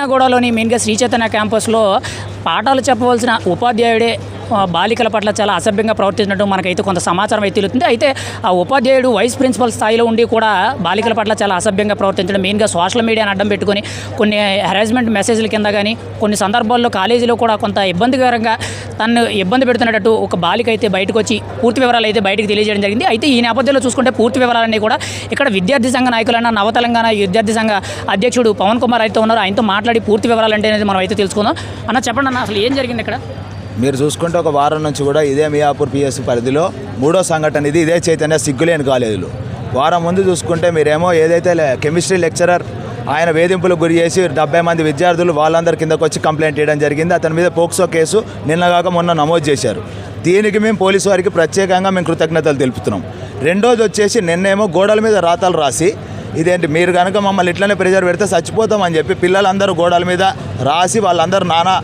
కాకినాగూడలోని మెయిన్గా శ్రీ క్యాంపస్లో పాఠాలు చెప్పవలసిన ఉపాధ్యాయుడే బాలికల పట్ల చాలా అసభ్యంగా ప్రవర్తించినట్టు మనకైతే కొంత సమాచారం అయితే తెలుస్తుంది. అయితే ఆ ఉపాధ్యాయుడు వైస్ ప్రిన్సిపల్ స్థాయిలో ఉండి కూడా బాలికల పట్ల చాలా అసభ్యంగా ప్రవర్తించడం మెయిన్గా సోషల్ మీడియాని అడ్డం పెట్టుకొని కొన్ని హెరాస్మెంట్ మెసేజ్ల కింద కానీ కొన్ని సందర్భాల్లో కాలేజీలో కూడా కొంత ఇబ్బందికరంగా తను ఇబ్బంది పెడుతున్నట్టు ఒక బాలిక అయితే బయటకు వచ్చి పూర్తి వివరాలు అయితే బయటకు తెలియజేయడం జరిగింది. అయితే ఈ నేపథ్యంలో చూసుకుంటే పూర్తి వివరాలన్నీ కూడా ఇక్కడ విద్యార్థి సంఘ నాయకులైన నవతెలంగాణ విద్యార్థి సంఘ అధ్యక్షుడు పవన్ కుమార్ అయితే ఉన్నారు. ఆయనతో మాట్లాడి పూర్తి వివరాలు అంటే అనేది మనం అయితే తెలుసుకుందాం. అన్న చెప్పండి అన్న అసలు ఏం జరిగింది ఇక్కడ? మీరు చూసుకుంటే ఒక వారం నుంచి కూడా ఇదే మియాపూర్ పిఎస్ పరిధిలో మూడో సంఘటన ఇది. ఇదే చైతన్య సిగ్గులేని కాలేజీలు. వారం ముందు చూసుకుంటే మీరేమో ఏదైతే కెమిస్ట్రీ లెక్చరర్ ఆయన వేధింపులకు గురి చేసి డెబ్బై మంది విద్యార్థులు వాళ్ళందరి కిందకు వచ్చి కంప్లైంట్ చేయడం జరిగింది. అతని మీద పోక్సో కేసు నిన్నగాక మొన్న నమోదు చేశారు. దీనికి మేము పోలీసు వారికి ప్రత్యేకంగా మేము కృతజ్ఞతలు తెలుపుతున్నాం. రెండోది వచ్చేసి నిన్నేమో గోడల మీద రాతలు రాసి ఇదేంటి మీరు కనుక మమ్మల్ని ఇట్లనే ప్రెజర్ పెడితే చచ్చిపోతామని చెప్పి పిల్లలందరూ గోడల మీద రాసి వాళ్ళందరూ నానా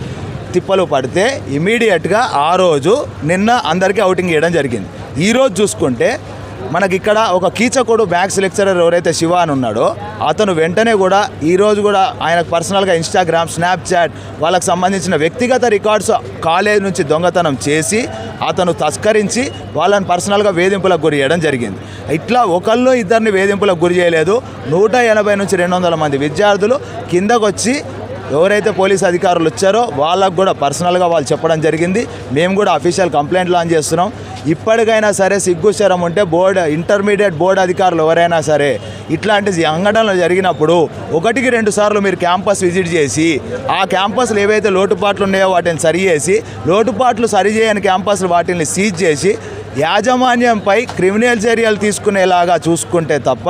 తిప్పలు పడితే ఇమీడియట్గా ఆ రోజు నిన్న అందరికీ అవుటింగ్ ఇవ్వడం జరిగింది. ఈరోజు చూసుకుంటే మనకి ఇక్కడ ఒక కీచకోడు మ్యాథ్స్ లెక్చరర్ ఎవరైతే శివ అని ఉన్నాడో అతను వెంటనే కూడా ఈరోజు కూడా ఆయనకు పర్సనల్గా ఇన్స్టాగ్రామ్ స్నాప్చాట్ వాళ్ళకి సంబంధించిన వ్యక్తిగత రికార్డ్స్ కాలేజ్ నుంచి దొంగతనం చేసి అతను తస్కరించి వాళ్ళని పర్సనల్గా వేధింపులకు గురి చేయడం జరిగింది. ఇట్లా ఒకళ్ళు ఇద్దరిని వేధింపులకు గురి చేయలేదు. నూట ఎనభై నుంచి రెండు వందల మంది విద్యార్థులు కిందకొచ్చి ఎవరైతే పోలీస్ అధికారులు వచ్చారో వాళ్ళకు కూడా పర్సనల్గా వాళ్ళు చెప్పడం జరిగింది. మేము కూడా అఫీషియల్ కంప్లైంట్ లాంచ్ చేస్తున్నాం. ఇప్పటికైనా సరే సిగ్గుశరం ఉంటే బోర్డు ఇంటర్మీడియట్ బోర్డు అధికారులు ఎవరైనా సరే ఇట్లాంటి సంఘటనలు జరిగినప్పుడు ఒకటికి రెండు సార్లు మీరు క్యాంపస్ విజిట్ చేసి ఆ క్యాంపస్లు ఏవైతే లోటుపాట్లు ఉన్నాయో వాటిని సరిచేసి లోటుపాట్లు సరిచేయని క్యాంపస్లు వాటిని సీజ్ చేసి యాజమాన్యంపై క్రిమినల్ చర్యలు తీసుకునేలాగా చూసుకుంటే తప్ప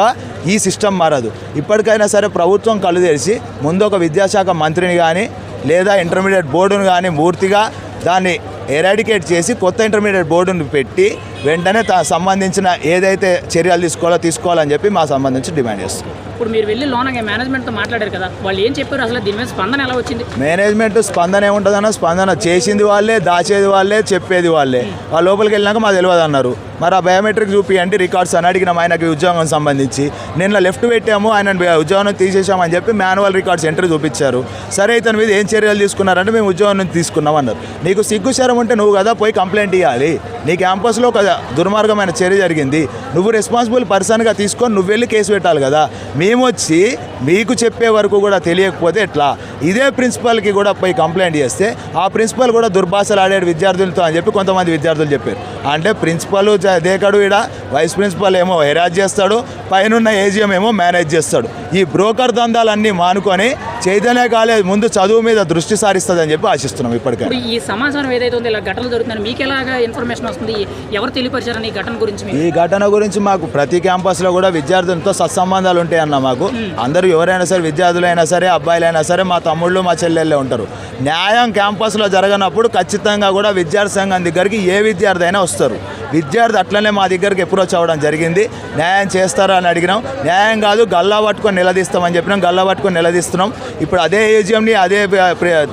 ఈ సిస్టమ్ మారదు. ఇప్పటికైనా సరే ప్రభుత్వం కళ్ళు తెరిచి ముందు ఒక విద్యాశాఖ మంత్రిని కానీ లేదా ఇంటర్మీడియట్ బోర్డును కానీ పూర్తిగా దాన్ని ఎరాడికేట్ చేసి కొత్త ఇంటర్మీడియట్ బోర్డును పెట్టి వెంటనే తా సంబంధించిన ఏదైతే చర్యలు తీసుకోవాలో తీసుకోవాలని చెప్పి మా సంబంధించి డిమాండ్ చేస్తాం. ఇప్పుడు మీరు వెళ్ళి లోనగా మేనేజ్మెంట్తో మాట్లాడారు కదా వాళ్ళు ఏం చెప్పారు అసలు? దీని మీద స్పందన ఎలా వచ్చింది? మేనేజ్మెంట్ స్పందన ఏముంటుందన్న స్పందన చేసింది వాళ్ళే దాచేది వాళ్ళే చెప్పేది వాళ్ళే. వాళ్ళ లోపలికి వెళ్ళినాక మాకు తెలియదు అన్నారు. మరి ఆ బయోమెట్రిక్ చూపియండి రికార్డ్స్ అని అడిగినాం ఆయనకి ఉద్యోగం సంబంధించి. నిన్న లెఫ్ట్ పెట్టాము ఆయన ఉద్యోగం తీసేసామని చెప్పి మాన్యువల్ రికార్డ్స్ ఎంట్రీ చూపించారు. సరే ఇతని మీద ఏం చర్యలు తీసుకున్నారంటే మేము ఉద్యోగం నుంచి తీసుకున్నాం అన్నారు. నీకు సిగ్గు శరం ఉంటే నువ్వు కదా పోయి కంప్లైంట్ ఇవ్వాలి నీ క్యాంపస్లో ఒక దుర్మార్గమైన చర్య జరిగింది. నువ్వు రెస్పాన్సిబుల్ పర్సన్గా తీసుకొని నువ్వు వెళ్ళి కేసు పెట్టాలి కదా. మేము వచ్చి మీకు చెప్పే వరకు కూడా తెలియకపోతే ఎట్లా? ఇదే ప్రిన్సిపల్కి కూడా పోయి కంప్లైంట్ చేస్తే ఆ ప్రిన్సిపల్ కూడా దుర్భాషలు ఆడాడు విద్యార్థులతో అని చెప్పి కొంతమంది విద్యార్థులు చెప్పారు. అంటే ప్రిన్సిపల్ దేకడు ఈడ వైస్ ప్రిన్సిపల్ ఏమో హెరాజ్ చేస్తాడు పైనున్న ఏజిఎం ఏమో మేనేజ్ చేస్తాడు. ఈ బ్రోకర్ దందాలన్నీ మానుకొని చైతన్య కాలేజ్ ముందు చదువు మీద దృష్టి సారిస్తుందని చెప్పి ఆశిస్తున్నాం ఇప్పటికే ఈ సమాచారం ఏదైతే ఉందో ఇలా ఘటనలు జరుగుతుందని మీకు ఎలాగా ఇన్ఫర్మేషన్ వస్తుంది? ఎవరు తెలియపరిచారని ఈ ఘటన గురించి ఈ ఘటన గురించి మాకు ప్రతి క్యాంపస్లో కూడా విద్యార్థులతో సత్సంబంధాలు ఉంటాయన్న మాకు. అందరూ ఎవరైనా సరే విద్యార్థులైనా సరే అబ్బాయిలైనా సరే మా తమ్ముళ్ళు మా చెల్లెళ్ళే ఉంటారు. న్యాయం క్యాంపస్లో జరగనప్పుడు ఖచ్చితంగా కూడా విద్యార్థి సంఘం దగ్గరికి ఏ విద్యార్థి అయినా వస్తారు. విద్యార్థి అట్లనే మా దగ్గరికి అప్రోచ్ అవ్వడం జరిగింది. న్యాయం చేస్తారా అని అడిగినాం. న్యాయం కాదు గల్లా పట్టుకొని నిలదీస్తామని చెప్పినాం. గల్లా పట్టుకొని నిలదీస్తున్నాం. ఇప్పుడు అదే ఏజిఎంని అదే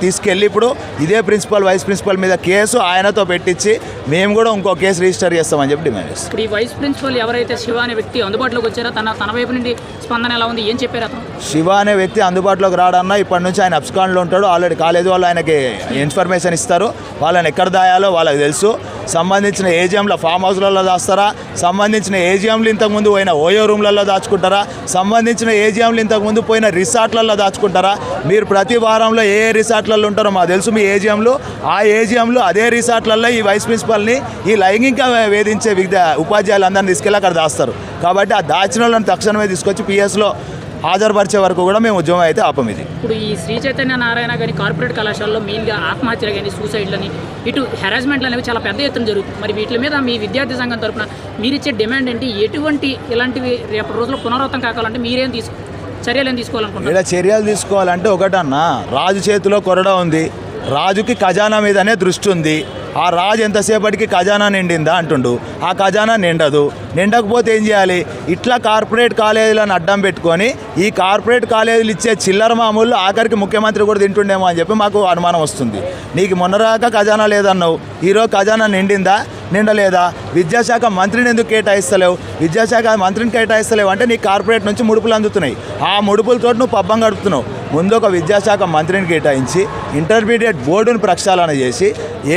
తీసుకెళ్ళి ఇప్పుడు ఇదే ప్రిన్సిపల్ వైస్ ప్రిన్సిపల్ మీద కేసు ఆయనతో పెట్టించి మేము కూడా ఇంకో కేసు రిజిస్టర్ చేస్తామని చెప్పి డిమాండ్ చేస్తాం. ఇప్పుడు ఈ వైస్ ప్రిన్సిపల్ ఎవరైతే శివ అనే వ్యక్తి అందుబాటులోకి వచ్చారో తన తన వైపు నుండి స్పందన ఎలా ఉంది? ఏం చెప్పారు అతను? శివ అనే వ్యక్తి అందుబాటులోకి రాడన్నా ఇప్పటి నుంచి ఆయన అబ్స్కాన్లో ఉంటాడు. ఆల్రెడీ కాలేజ్ వాళ్ళు ఆయనకి ఇన్ఫర్మేషన్ ఇస్తారు. వాళ్ళని ఎక్కడ దాయాలో వాళ్ళకి తెలుసు. సంబంధించిన ఏజిఎంల ఫామ్ హౌస్లలో దాస్తారా? సంబంధించిన ఏజిఎంలు ఇంతకుముందు పోయిన ఓయో రూమ్లలో దాచుకుంటారా? సంబంధించిన ఏజిఎంలు ఇంతకుముందు పోయిన రిసార్ట్లలో దాచుకుంటారా? మీరు ప్రతి వారంలో ఏ ఏ రిసార్ట్లలో ఉంటారో మాకు తెలుసు మీ ఏజిఎంలు ఆ ఏజిఎంలు అదే రిసార్ట్లలో ఈ వైస్ ప్రిన్సిపల్ని ఈ లైంగిక వేధించే విద్యా ఉపాధ్యాయులందరినీ తీసుకెళ్ళి అక్కడ దాస్తారు. కాబట్టి ఆ దాచిన వాళ్ళని తక్షణమే తీసుకొచ్చి పిఎస్లో హాజరుపరిచే వరకు కూడా మేము ఉద్యమం అయితే ఆపం ఇది. ఇప్పుడు ఈ శ్రీ చైతన్య నారాయణ కానీ కార్పొరేట్ కళాశాలలో మెయిన్గా ఆత్మహత్యలు కానీ సూసైడ్లని ఇటు హెరాస్మెంట్లు అనేవి చాలా పెద్ద ఎత్తున జరుగుతుంది. మరి వీటి మీద మీ విద్యార్థి సంఘం తరపున మీరు ఇచ్చే డిమాండ్ ఏంటి? ఎటువంటి ఇలాంటివి రేపటి రోజుల్లో పునరావృతం కావాలంటే మీరేం తీసు చర్యలు ఏం తీసుకోవాలనుకుంటున్నారు? ఇక్కడ చర్యలు తీసుకోవాలంటే ఒకటన్నా రాజు చేతిలో కొరడ ఉంది. రాజుకి ఖజానా మీదనే దృష్టి ఉంది. ఆ రాజు ఎంతసేపటికి ఖజానా నిండిందా అంటుండు. ఆ ఖజానా నిండదు. నిండకపోతే ఏం చేయాలి? ఇట్లా కార్పొరేట్ కాలేజీలను అడ్డం పెట్టుకొని ఈ కార్పొరేట్ కాలేజీలు ఇచ్చే చిల్లర మామూలు ఆఖరికి ముఖ్యమంత్రి కూడా తింటుండేమో అని చెప్పి మాకు అనుమానం వస్తుంది. నీకు మొన్నరాక ఖజానా లేదన్నావు. ఈరోజు ఖజానా నిండిందా? నిండలేదా? విద్యాశాఖ మంత్రిని ఎందుకు కేటాయిస్తలేవు? విద్యాశాఖ మంత్రిని కేటాయిస్తలేవు అంటే నీ కార్పొరేట్ నుంచి ముడుపులు అందుతున్నాయి. ఆ ముడుపులతో నువ్వు పబ్బం గడుపుతున్నావు. ముందు ఒక విద్యాశాఖ మంత్రిని కేటాయించి ఇంటర్మీడియట్ బోర్డును ప్రక్షాళన చేసి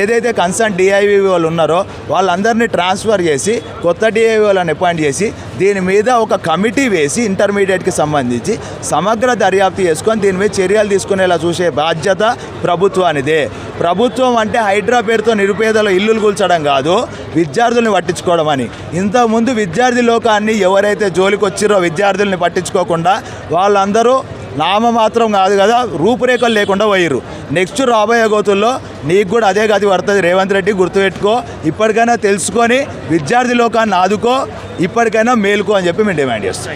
ఏదైతే కన్సర్న్ డిఐవి వాళ్ళు ఉన్నారో వాళ్ళందరినీ ట్రాన్స్ఫర్ చేసి కొత్త డిఐవి వాళ్ళని అపాయింట్ చేసి దీని మీద ఒక కమిటీ వేసి ఇంటర్మీడియట్కి సంబంధించి సమగ్ర దర్యాప్తు చేసుకొని దీని మీద చర్యలు తీసుకునేలా చూసే బాధ్యత ప్రభుత్వానిదే. ప్రభుత్వం అంటే హైడ్రా పేరుతో నిరుపేదల ఇల్లులు కూల్చడం కాదు విద్యార్థుల్ని పట్టించుకోవడం అని. ఇంతకుముందు విద్యార్థి లోకాన్ని ఎవరైతే జోలికి వచ్చిరో విద్యార్థుల్ని పట్టించుకోకుండా వాళ్ళందరూ నామమాత్రం కాదు కదా రూపురేఖలు లేకుండా పోయిర్రు. నెక్స్ట్ రాబోయే గోతుల్లో నీకు కూడా అదే గతి పడుతుంది. రేవంత్ రెడ్డి గుర్తుపెట్టుకో ఇప్పటికైనా తెలుసుకొని విద్యార్థి లోకాన్ని ఆదుకో ఇప్పటికైనా మేలుకో అని చెప్పి మేము డిమాండ్ చేస్తాం